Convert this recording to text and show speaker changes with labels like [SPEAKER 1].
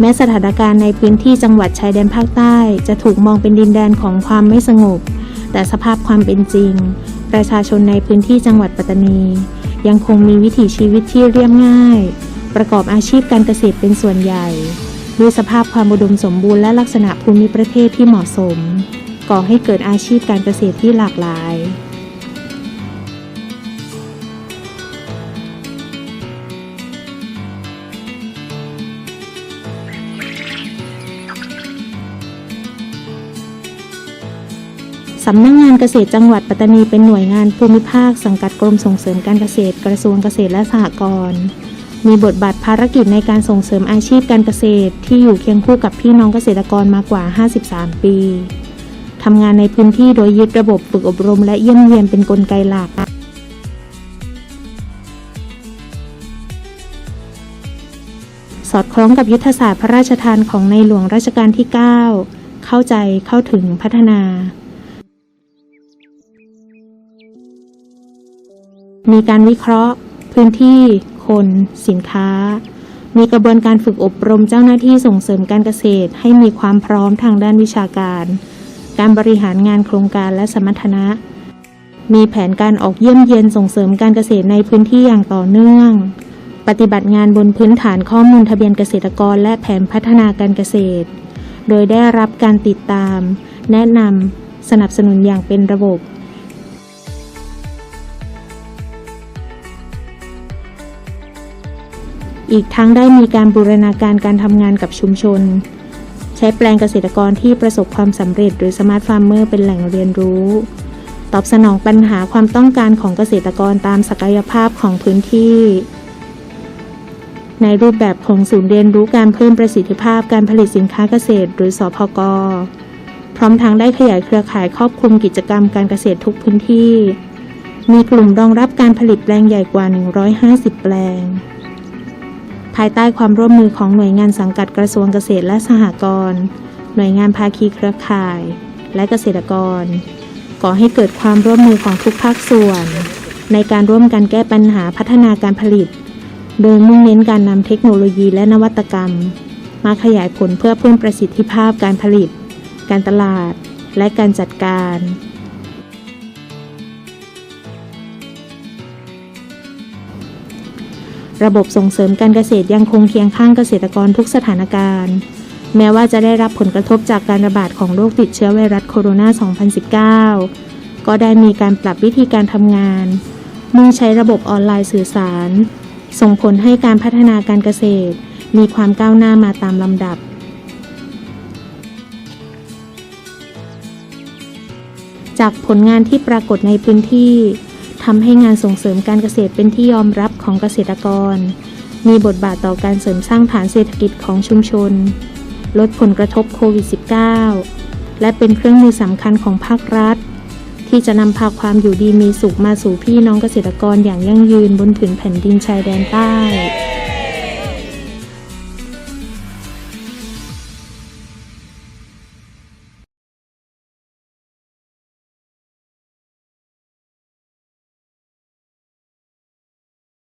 [SPEAKER 1] แม้สถานการณ์ในพื้นที่จังหวัดชายแดนภาคใต้ จะถูกมองเป็นดินแดนของความไม่สงบ แต่สภาพความเป็นจริง ประชาชนในพื้นที่จังหวัดปัตตานี ยังคงมีวิถีชีวิตที่เรียบง่าย ประกอบอาชีพการเกษตรเป็นส่วนใหญ่ด้วยสภาพความอุดมสมบูรณ์และลักษณะภูมิประเทศที่เหมาะสม ก่อให้เกิดอาชีพการเกษตรที่หลากหลาย สำนักงงานเกษตรจังหวัดปัตตานีเป็นหน่วยงานภูมิภาคสังกัดกรมส่งเสริมการเกษตรกระทรวงเกษตรและสหกรณ์มีบทบาทภารกิจในการส่งเสริมอาชีพการเกษตร ที่อยู่เคียงคู่กับพี่น้องเกษตรกรมากว่า 53 ปีทำงานในพื้นที่โดยยึดระบบฝึกอบรมและเยี่ยมเยียนเป็นกลไกหลักสอดคล้องกับยุทธศาสตร์พระราชทานของในหลวงรัชกาลที่ 9 เข้าใจเข้าถึงพัฒนา มีการวิเคราะห์ พื้นที่ คน สินค้า มีกระบวนการฝึกอบรมเจ้าหน้าที่ส่งเสริมการเกษตร ให้มีความพร้อมทางด้านวิชาการ การบริหารงานโครงการและสมรรถนะ มีแผนการออกเยี่ยมเยียนส่งเสริมการเกษตรในพื้นที่อย่างต่อเนื่อง ปฏิบัติงานบนพื้นฐานข้อมูลทะเบียนเกษตรกร และแผนพัฒนาการเกษตร โดยได้รับการติดตาม แนะนำสนับสนุนอย่างเป็นระบบ อีกทั้งได้มีการบูรณาการการทำงานกับชุมชน ใช้แปลงเกษตรกรที่ประสบความสำเร็จหรือสมาร์ทฟาร์มเมอร์เป็นแหล่งเรียนรู้ ตอบสนองปัญหาความต้องการของเกษตรกรตามศักยภาพของพื้นที่ ในรูปแบบของศูนย์เรียนรู้การเพิ่มประสิทธิภาพการผลิตสินค้าเกษตร หรือสอพกพร้อมทั้งได้ขยายเครือข่ายครอบคลุมกิจกรรมการเกษตรทุกพื้นที่ มีกลุ่มรองรับการผลิตแปลงใหญ่กว่า 150 แปลง ภายใต้ความร่วมมือของหน่วยงานสังกัดกระทรวงเกษตรและสหกรณ์หน่วยงานภาคีเครือข่าย และเกษตรกรก่อให้เกิดความร่วมมือของทุกภาคส่วน ในการร่วมกันแก้ปัญหาพัฒนาการผลิต โดยมุ่งเน้นการนำเทคโนโลยีและนวัตกรรม มาขยายผลเพื่อเพิ่มประสิทธิภาพการผลิต การตลาด และการจัดการ ระบบส่งเสริมการเกษตรยังคงเคียงข้างเกษตรกรทุกสถานการณ์ แม้ว่าจะได้รับผลกระทบจากการระบาดของโรคติดเชื้อไวรัสโคโรนา 2019 ก็ได้มีการปรับวิธีการทำงาน มุ่งใช้ระบบออนไลน์สื่อสาร ส่งผลให้การพัฒนาการเกษตร มีความก้าวหน้ามาตามลำดับ จากผลงานที่ปรากฏในพื้นที่ ทำให้งานส่งเสริมการเกษตรเป็นที่ยอมรับของเกษตรกร มีบทบาทต่อการเสริมสร้างฐานเศรษฐกิจของชุมชน ลดผลกระทบโควิด -19 และเป็นเครื่องมือสำคัญของภาครัฐ ที่จะนำพาความอยู่ดีมีสุขมาสู่พี่น้องเกษตรกรอย่างยั่งยืนบนผืนแผ่นดินชายแดนใต้